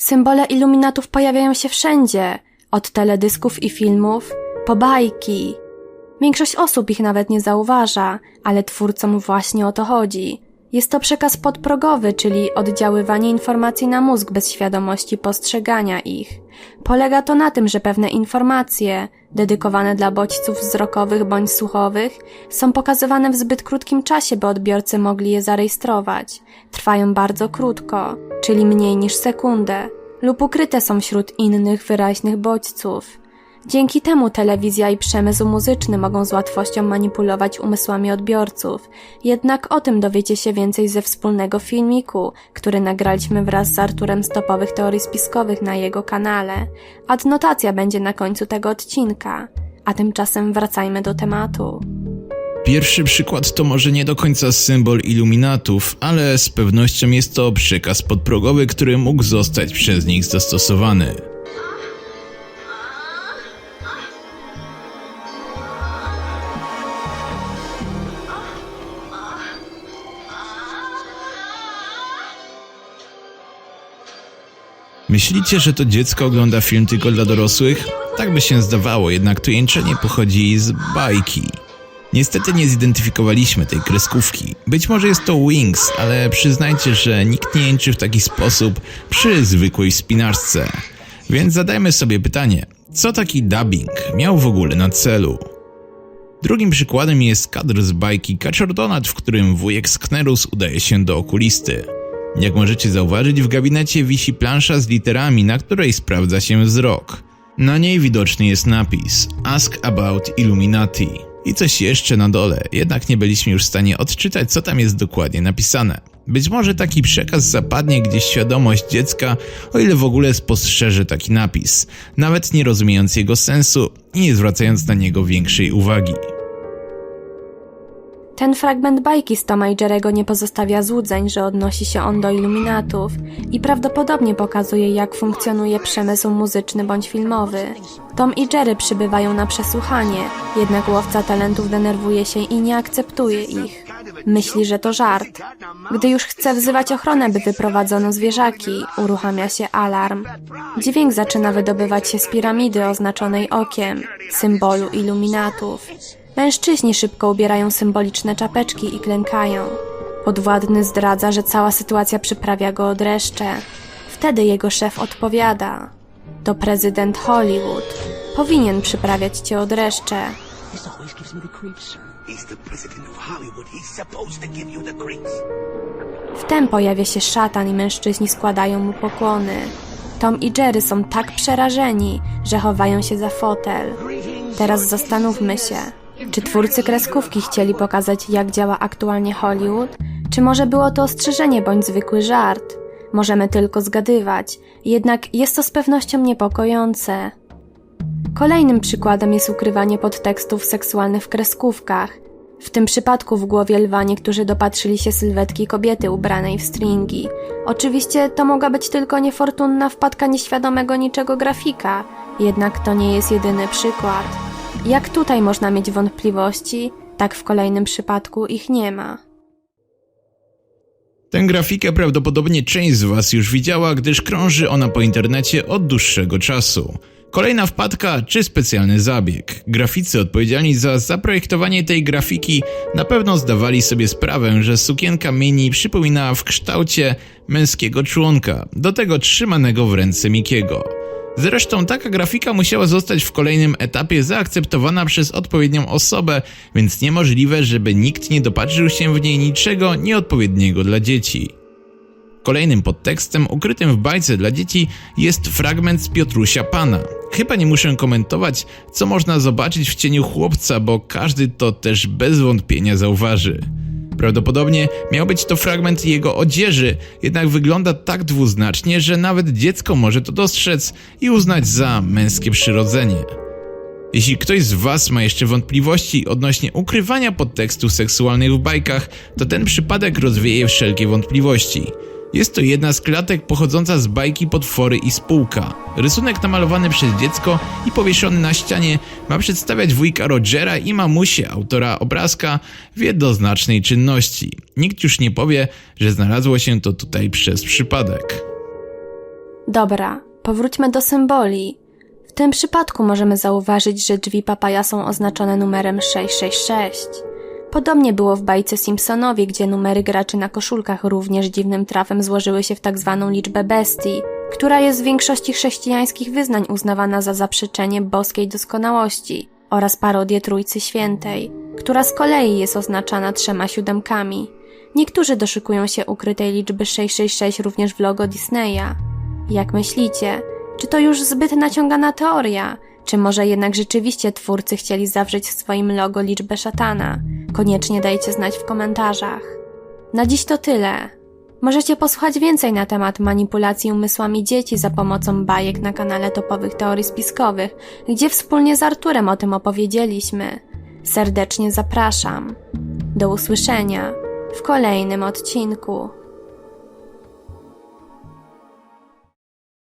Symbole iluminatów pojawiają się wszędzie, od teledysków i filmów po bajki. Większość osób ich nawet nie zauważa, ale twórcom właśnie o to chodzi. Jest to przekaz podprogowy, czyli oddziaływanie informacji na mózg bez świadomości postrzegania ich. Polega to na tym, że pewne informacje, dedykowane dla bodźców wzrokowych bądź słuchowych, są pokazywane w zbyt krótkim czasie, by odbiorcy mogli je zarejestrować. Trwają bardzo krótko, czyli mniej niż sekundę, lub ukryte są wśród innych wyraźnych bodźców. Dzięki temu telewizja i przemysł muzyczny mogą z łatwością manipulować umysłami odbiorców. Jednak o tym dowiecie się więcej ze wspólnego filmiku, który nagraliśmy wraz z Arturem Stopowych Teorii Spiskowych na jego kanale. Adnotacja będzie na końcu tego odcinka. A tymczasem wracajmy do tematu. Pierwszy przykład to może nie do końca symbol iluminatów, ale z pewnością jest to przekaz podprogowy, który mógł zostać przez nich zastosowany. Myślicie, że to dziecko ogląda film tylko dla dorosłych? Tak by się zdawało, jednak to jęczenie pochodzi z bajki. Niestety nie zidentyfikowaliśmy tej kreskówki. Być może jest to Wings, ale przyznajcie, że nikt nie jęczy w taki sposób przy zwykłej spinaczce. Więc zadajmy sobie pytanie, co taki dubbing miał w ogóle na celu? Drugim przykładem jest kadr z bajki Kaczor Donat, w którym wujek Sknerus udaje się do okulisty. Jak możecie zauważyć, w gabinecie wisi plansza z literami, na której sprawdza się wzrok. Na niej widoczny jest napis Ask about Illuminati i coś jeszcze na dole, jednak nie byliśmy już w stanie odczytać, co tam jest dokładnie napisane. Być może taki przekaz zapadnie gdzieś świadomość dziecka, o ile w ogóle spostrzeże taki napis, nawet nie rozumiejąc jego sensu i nie zwracając na niego większej uwagi. Ten fragment bajki z Toma i Jerego nie pozostawia złudzeń, że odnosi się on do iluminatów i prawdopodobnie pokazuje, jak funkcjonuje przemysł muzyczny bądź filmowy. Tom i Jerry przybywają na przesłuchanie, jednak łowca talentów denerwuje się i nie akceptuje ich. Myśli, że to żart. Gdy już chce wzywać ochronę, by wyprowadzono zwierzaki, uruchamia się alarm. Dźwięk zaczyna wydobywać się z piramidy oznaczonej okiem, symbolu iluminatów. Mężczyźni szybko ubierają symboliczne czapeczki i klękają. Podwładny zdradza, że cała sytuacja przyprawia go o dreszcze. Wtedy jego szef odpowiada: To prezydent Hollywood. Powinien przyprawiać cię o dreszcze. Wtem pojawia się szatan i mężczyźni składają mu pokłony. Tom i Jerry są tak przerażeni, że chowają się za fotel. Teraz zastanówmy się, czy twórcy kreskówki chcieli pokazać, jak działa aktualnie Hollywood, czy może było to ostrzeżenie bądź zwykły żart? Możemy tylko zgadywać, jednak jest to z pewnością niepokojące. Kolejnym przykładem jest ukrywanie podtekstów seksualnych w kreskówkach. W tym przypadku w głowie lwa niektórzy dopatrzyli się sylwetki kobiety ubranej w stringi. Oczywiście to mogła być tylko niefortunna wpadka nieświadomego niczego grafika, jednak to nie jest jedyny przykład. Jak tutaj można mieć wątpliwości, tak w kolejnym przypadku ich nie ma. Tę grafikę prawdopodobnie część z Was już widziała, gdyż krąży ona po internecie od dłuższego czasu. Kolejna wpadka czy specjalny zabieg. Graficy odpowiedzialni za zaprojektowanie tej grafiki na pewno zdawali sobie sprawę, że sukienka mini przypominała w kształcie męskiego członka, do tego trzymanego w ręce Mikiego. Zresztą taka grafika musiała zostać w kolejnym etapie zaakceptowana przez odpowiednią osobę, więc niemożliwe, żeby nikt nie dopatrzył się w niej niczego nieodpowiedniego dla dzieci. Kolejnym podtekstem ukrytym w bajce dla dzieci jest fragment z Piotrusia Pana. Chyba nie muszę komentować, co można zobaczyć w cieniu chłopca, bo każdy to też bez wątpienia zauważy. Prawdopodobnie miał być to fragment jego odzieży, jednak wygląda tak dwuznacznie, że nawet dziecko może to dostrzec i uznać za męskie przyrodzenie. Jeśli ktoś z Was ma jeszcze wątpliwości odnośnie ukrywania podtekstów seksualnych w bajkach, to ten przypadek rozwieje wszelkie wątpliwości. Jest to jedna z klatek pochodząca z bajki Potwory i Spółka. Rysunek namalowany przez dziecko i powieszony na ścianie ma przedstawiać wujka Rogera i mamusię autora obrazka w jednoznacznej czynności. Nikt już nie powie, że znalazło się to tutaj przez przypadek. Dobra, powróćmy do symboli. W tym przypadku możemy zauważyć, że drzwi papaja są oznaczone numerem 666. Podobnie było w bajce Simpsonowie, gdzie numery graczy na koszulkach również dziwnym trafem złożyły się w tak zwaną liczbę bestii, która jest w większości chrześcijańskich wyznań uznawana za zaprzeczenie boskiej doskonałości oraz parodię Trójcy Świętej, która z kolei jest oznaczana trzema siódemkami. Niektórzy doszukują się ukrytej liczby 666 również w logo Disneya. Jak myślicie, czy to już zbyt naciągana teoria? Czy może jednak rzeczywiście twórcy chcieli zawrzeć w swoim logo liczbę szatana? Koniecznie dajcie znać w komentarzach. Na dziś to tyle. Możecie posłuchać więcej na temat manipulacji umysłami dzieci za pomocą bajek na kanale Topowych Teorii Spiskowych, gdzie wspólnie z Arturem o tym opowiedzieliśmy. Serdecznie zapraszam. Do usłyszenia w kolejnym odcinku.